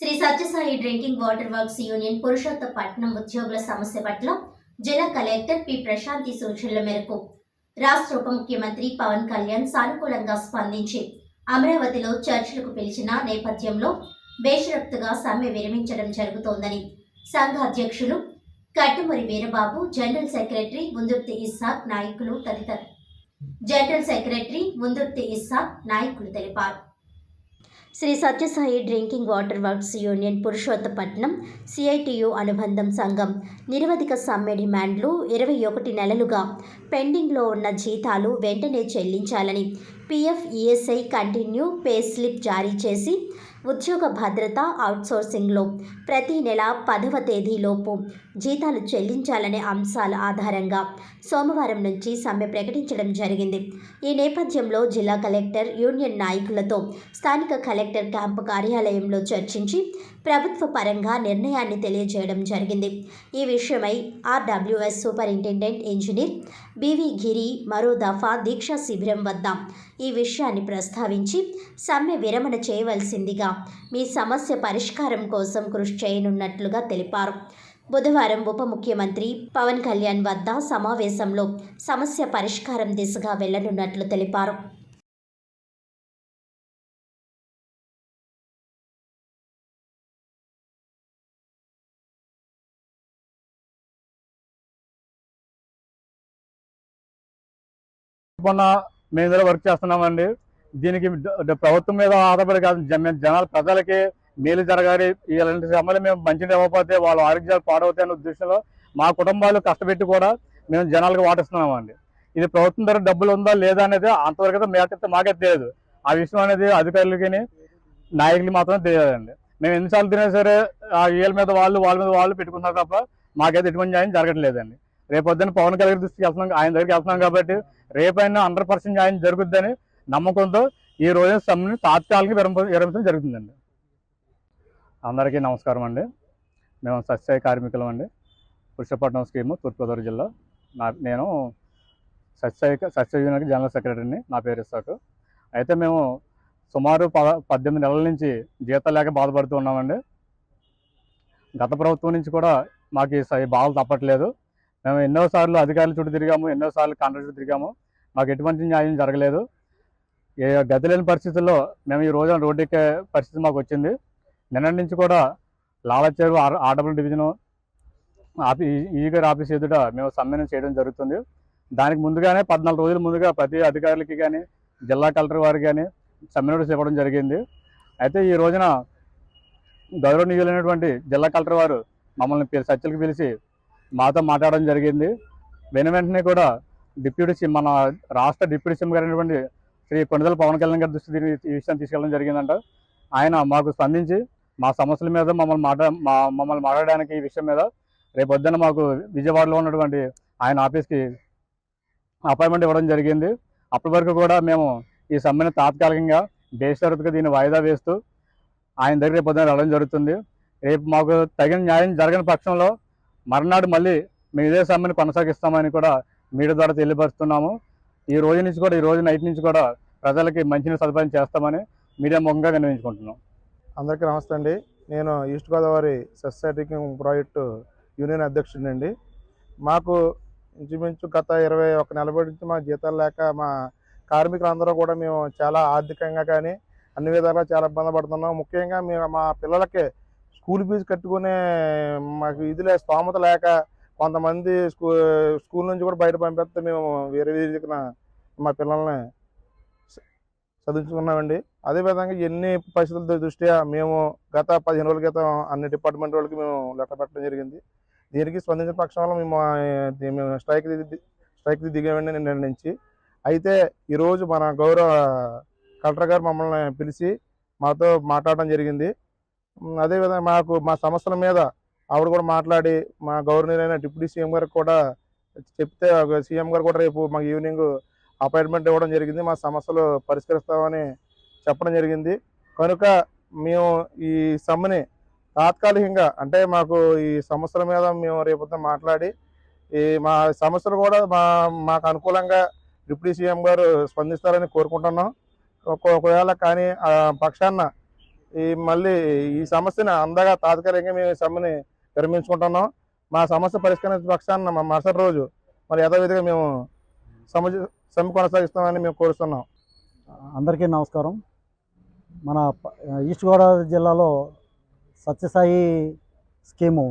Shri Sathyasai drinking water works union Purushothapatnam ఉద్యోగుల సమస్య పట్ల జిల్లా కలెక్టర్ పి. ప్రశాంతి సూచనల మేరకు రాష్ట్ర ఉప ముఖ్యమంత్రి పవన్ కళ్యాణ్ సానుకూలంగా స్పందించి అమరావతిలో చర్చలకు పిలిచిన నేపథ్యంలో బేషరత్తుగా సమ్మె విరమించడం జరుగుతోందని సంఘ అధ్యక్షులు కట్టుమరి వీరబాబు జనరల్ సెక్రటరీ ముందుర్తి ఇస్సాక్ నాయకులు తదితరులు జనరల్ సెక్రటరీ ముందుర్తి ఇస్సాక్ నాయకులు తెలిపారు. Shri Sathyasai drinking water works union Purushothapatnam CITU అనుబంధం సంఘం. నిరవధిక సమ్మె డిమాండ్లు ఇరవై ఒకటి నెలలుగా పెండింగ్లో ఉన్న జీతాలు వెంటనే చెల్లించాలని PF ESI continue pay slip జారీ చేసి ఉద్యోగ భద్రత అవుట్సోర్సింగ్లో ప్రతి నెల పదవ తేదీలోపు జీతాలు చెల్లించాలనే అంశాల ఆధారంగా సోమవారం నుంచి సమ్మె ప్రకటించడం జరిగింది. ఈ నేపథ్యంలో జిల్లా కలెక్టర్ యూనియన్ నాయకులతో స్థానిక కలెక్టర్ క్యాంపు కార్యాలయంలో చర్చించి ప్రభుత్వ పరంగా నిర్ణయాన్ని తెలియజేయడం జరిగింది. ఈ విషయమై RWS superintendent engineer BV Giri మరో దఫా దీక్షా శిబిరం వద్ద ఈ విషయాన్ని ప్రస్తావించి సమ్మె విరమణ చేయవలసిందిగా మీ సమస్య పరిష్కారం కోసం కృషి చేయనున్నట్లుగా తెలిపారు. బుధవారం ఉప ముఖ్యమంత్రి పవన్ కళ్యాణ్ వద్ద సమావేశంలో సమస్య పరిష్కారం దిశగా వెళ్ళనున్నట్లు తెలిపారు. మొన్న మేము ఇందులో వర్క్ చేస్తున్నామండి. దీనికి ప్రభుత్వం మీద ఆధారపడి కాదు జనాలు ప్రజలకి మేలు జరగాలి. ఇలాంటి సమయంలో మేము మంచిగా ఇవ్వకపోతే వాళ్ళ ఆరోగ్యాలు పాడవుతాయనే ఉద్దేశంలో మా కుటుంబాలు కష్టపెట్టి కూడా మేము జనాలకు వాటిస్తున్నామండి ఇది ప్రభుత్వం ధర డబ్బులు ఉందా లేదా అనేది అంతవరకు అయితే మేకైతే మాకే తెలియదు. ఆ విషయం అనేది అధికారులకి నాయకులు మాత్రం తెలియదండి మేము ఎన్నిసార్లు తినా సరే ఆ వీళ్ళ మీద వాళ్ళు వాళ్ళ మీద వాళ్ళు పెట్టుకున్నారు తప్ప మాకైతే ఎటువంటి న్యాయం జరగట్లేదండి. రేపు పొద్దున్న పవన్ కళ్యాణ్ దృష్టికి వెళ్తున్నాం ఆయన దగ్గరికి వెళ్తున్నాం కాబట్టి రేపైనా హండ్రెడ్ పర్సెంట్ న్యాయం జరుగుద్దని నమ్మకంతో ఈ రోజు సమ్మెను తాత్కాలిక విరమించడం జరుగుతుందండి. అందరికీ నమస్కారం అండి. మేము సత్యసాయి కార్మికులం అండి. పురుషపట్నం స్కీము తూర్పుగోదావరి జిల్లా. నా నేను సత్యసాయి సత్యసాయి యూనియన్కి జనరల్ సెక్రటరీని. నా పేరు ఇస్తాకు అయితే మేము సుమారు పద పద్దెనిమిది నెలల నుంచి జీతం లేక బాధపడుతూ ఉన్నామండి. గత ప్రభుత్వం నుంచి కూడా మాకు ఈ స- బాధలు తప్పట్లేదు. మేము ఎన్నోసార్లు అధికారుల చుట్టూ తిరిగాము ఎన్నోసార్లు కాంట్రాక్ట్ చుట్టూ తిరిగాము. మాకు ఎటువంటి న్యాయం జరగలేదు. ఏ గతి లేని పరిస్థితుల్లో మేము ఈ రోజున రోడ్డు ఎక్కే పరిస్థితి మాకు వచ్చింది. నిన్నటి నుంచి కూడా లాలచేరు ఆర్డబ్ల్యూ డివిజను ఆఫీ ఈగర్ ఆఫీస్ ఎదుట మేము సమ్మెనం చేయడం జరుగుతుంది. దానికి ముందుగానే పద్నాలుగు రోజుల ముందుగా ప్రతి అధికారులకి కానీ జిల్లా కలెక్టర్ వారికి కానీ సమ్మె నోటీస్ ఇవ్వడం జరిగింది. అయితే ఈ రోజున గౌరవనీయులైనటువంటి జిల్లా కలెక్టర్ వారు మమ్మల్ని పిలి- చర్చలకు పిలిచి మాతో మాట్లాడడం జరిగింది. వెన వెంటనే కూడా డిప్యూటీ మన రాష్ట్ర డిప్యూటీ సీఎం గారైనటువంటి శ్రీ కొనిదల పవన్ కళ్యాణ్ గారి దృష్టి ఈ విషయాన్ని తీసుకెళ్ళడం జరిగిందంట. ఆయన మాకు స్పందించి మా సమస్యల మీద మమ్మల్ని మాట్లా మమ్మల్ని మాట్లాడడానికి ఈ విషయం మీద రేపు పొద్దున్న మాకు విజయవాడలో ఉన్నటువంటి ఆయన ఆఫీస్కి అపాయింట్మెంట్ ఇవ్వడం జరిగింది. అప్పటి వరకు కూడా మేము ఈ సమ్మెను తాత్కాలికంగా బేషరతుగా దీన్ని వాయిదా వేస్తూ ఆయన దగ్గర రేపు పొద్దున్న రావడం జరుగుతుంది. రేపు మాకు తగిన న్యాయం జరగని పక్షంలో మర్నాడు మళ్ళీ మేము ఇదే సమ్మెను కొనసాగిస్తామని కూడా మీడియా ద్వారా తెలియపరుస్తున్నాము. ఈ రోజు నుంచి కూడా ఈ రోజు నైట్ నుంచి కూడా ప్రజలకి మంచిని సదుపాయం చేస్తామని మీడియా ముఖంగా వినియోగించుకుంటున్నాం అందరికీ నమస్తే అండి. నేను ఈస్ట్ గోదావరి సొసైటీకి ప్రాజెక్టు యూనియన్ అధ్యక్షుడినండి. మాకు ఇంచుమించు గత ఇరవై ఒక నెలబడి నుంచి మా జీతాలు లేక మా కార్మికులందరూ కూడా మేము చాలా ఆర్థికంగా కానీ అన్ని విధాలుగా చాలా ఇబ్బంది పడుతున్నాం. ముఖ్యంగా మేము మా పిల్లలకి స్కూల్ ఫీజు కట్టుకునే మాకు ఇది లే స్తోమత లేక కొంతమంది స్కూ స్కూల్ నుంచి కూడా బయట పంపిస్తే మేము వేరే వేదికన మా పిల్లల్ని చదివించుకున్నామండి. అదేవిధంగా ఎన్ని పరిస్థితుల దృష్ట్యా మేము గత పదిహేను రోజుల క్రితం అన్ని డిపార్ట్మెంట్ వాళ్ళకి మేము లెటర్ పెట్టడం జరిగింది. దీనికి స్పందించిన పక్షంలో మేము మేము స్ట్రైక్ స్ట్రైక్ ది దిగామండి నిర్ణయించి అయితే ఈరోజు మన గౌరవ కలెక్టర్ గారు మమ్మల్ని పిలిచి మాతో మాట్లాడడం జరిగింది. అదేవిధంగా మాకు మా సమస్యల మీద ఆవిడ కూడా మాట్లాడి మా గవర్నర్ డిప్యూటీ సీఎం గారికి కూడా చెప్తే సీఎం గారు కూడా రేపు మాకు ఈవినింగ్ అపాయింట్మెంట్ ఇవ్వడం జరిగింది. మా సమస్యలు పరిష్కరిస్తామని చెప్పడం జరిగింది. కనుక మేము ఈ సమ్మెని తాత్కాలికంగా అంటే మాకు ఈ సమస్యల మీద మేము రేపొద్దున మాట్లాడి ఈ మా సమస్యలు కూడా మా మాకు అనుకూలంగా డిప్యూటీ సీఎం గారు స్పందిస్తారని కోరుకుంటున్నాం. ఒకవేళ కానీ ఆ పక్షాన ఈ మళ్ళీ ఈ సమస్యని అందగా తాత్కాలికంగా మేము ఈ సమ్మెని విరమించుకుంటున్నాం. మా సమస్య పరిష్కరించిన పక్షాన మా మరుసటి రోజు మరి యథావిధిగా మేము సమ సమ్మె కొనసాగిస్తామని మేము కోరుతున్నాం. అందరికీ నమస్కారం. మన ఈస్ట్ గోదావరి జిల్లాలో సత్యసాయి స్కీము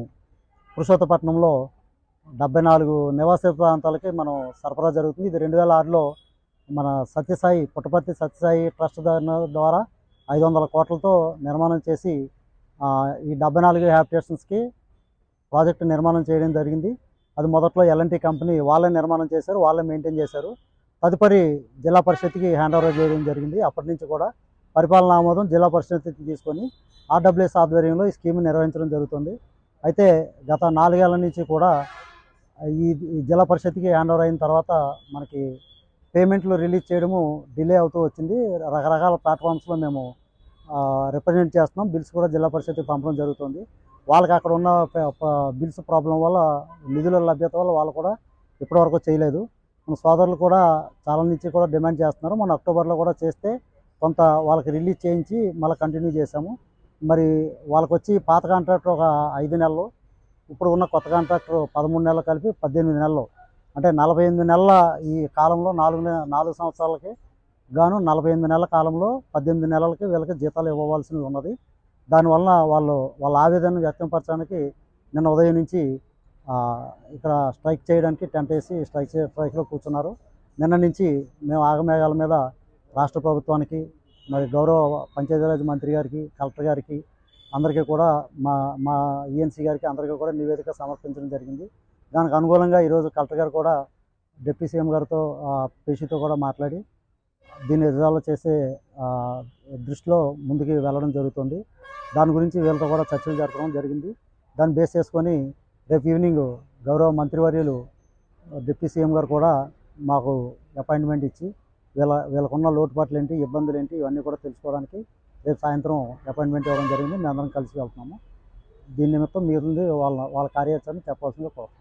పురుషోత్తపట్నంలో డెబ్బై నాలుగు నివాస ప్రాంతాలకి మనం సరఫరా జరుగుతుంది. ఇది రెండు వేల ఆరులో మన సత్యసాయి పుట్టపర్తి సత్యసాయి ట్రస్ట్ ద్వారా ఐదు వందల కోట్లతో నిర్మాణం చేసి ఈ డెబ్బై నాలుగు హ్యాబిటేషన్స్కి ప్రాజెక్టు నిర్మాణం చేయడం జరిగింది. అది మొదట్లో ఎల్ఎన్టీ కంపెనీ వాళ్ళే నిర్మాణం చేశారు వాళ్ళే మెయింటైన్ చేశారు. తదుపరి జిల్లా పరిషత్కి హ్యాండ్ ఓవర్ చేయడం జరిగింది. అప్పటి నుంచి కూడా పరిపాలన ఆమోదం జిల్లా పరిషత్కి తీసుకొని ఆర్డబ్ల్యూఎస్ ఆధ్వర్యంలో ఈ స్కీమ్ నిర్వహించడం జరుగుతుంది. అయితే గత నాలుగేళ్ళ నుంచి కూడా ఈ ఈ జిల్లా పరిషత్కి హ్యాండ్ ఓవర్ అయిన తర్వాత మనకి పేమెంట్లు రిలీజ్ చేయడము డిలే అవుతూ వచ్చింది. రకరకాల ప్లాట్ఫామ్స్లో మేము రిప్రజెంట్ చేస్తున్నాం. బిల్స్ కూడా జిల్లా పరిషత్కి పంపడం జరుగుతుంది. వాళ్ళకి అక్కడ ఉన్న బిల్స్ ప్రాబ్లం వల్ల నిధుల లభ్యత వల్ల వాళ్ళు కూడా ఇప్పటివరకు చేయలేదు. మన సోదరులు కూడా చాలా నుంచి కూడా డిమాండ్ చేస్తున్నారు. మన అక్టోబర్లో కూడా చేస్తే కొంత వాళ్ళకి రిలీజ్ చేయించి మళ్ళీ కంటిన్యూ చేసాము మరి వాళ్ళకి వచ్చి పాత కాంట్రాక్టర్ ఒక ఐదు నెలలు ఇప్పుడు ఉన్న కొత్త కాంట్రాక్టర్ పదమూడు నెలలు కలిపి పద్దెనిమిది నెలలు. అంటే నలభై ఎనిమిది నెలల ఈ కాలంలో నాలుగు నాలుగు సంవత్సరాలకి గాను నలభై ఎనిమిది నెలల కాలంలో పద్దెనిమిది నెలలకి వీళ్ళకి జీతాలు ఇవ్వవలసినవి ఉన్నది. దానివల్ల వాళ్ళు వాళ్ళ ఆవేదనను వ్యక్తపరచడానికి నిన్న ఉదయం నుంచి ఇక్కడ స్ట్రైక్ చేయడానికి టెంట్ వేసి స్ట్రైక్ స్ట్రైక్లో కూర్చున్నారు. నిన్న నుంచి మేము ఆగమేఘాల మీద రాష్ట్ర ప్రభుత్వానికి మరి గౌరవ పంచాయతీరాజ్ మంత్రి గారికి కలెక్టర్ గారికి అందరికీ కూడా మా మా ఈఎన్సీ గారికి అందరికీ కూడా నివేదిక సమర్పించడం జరిగింది. దానికి అనుగుణంగా ఈరోజు కలెక్టర్ గారు కూడా డిప్యూటీ సీఎం గారితో పేషీతో కూడా మాట్లాడి దీన్ని రిజాల్వ్ చేసే దృష్టిలో ముందుకు వెళ్ళడం జరుగుతుంది. దాని గురించి వీళ్ళతో కూడా చర్చలు జరపడం జరిగింది. దాన్ని బేస్ చేసుకొని రేపు ఈవినింగ్ గౌరవ మంత్రివర్యులు డిప్యూటీ సీఎం గారు కూడా మాకు అపాయింట్మెంట్ ఇచ్చి వీళ్ళ వీళ్ళకున్న లోటుపాట్లు ఏంటి ఇబ్బందులు ఏంటి ఇవన్నీ కూడా తెలుసుకోవడానికి రేపు సాయంత్రం అపాయింట్మెంట్ ఇవ్వడం జరిగింది. మేమందరం కలిసి వెళ్తున్నాము. దీని నిమిత్తం మీరు వాళ్ళ వాళ్ళ కార్యాచరణ చెప్పాల్సిందిగా కోరుతున్నాం.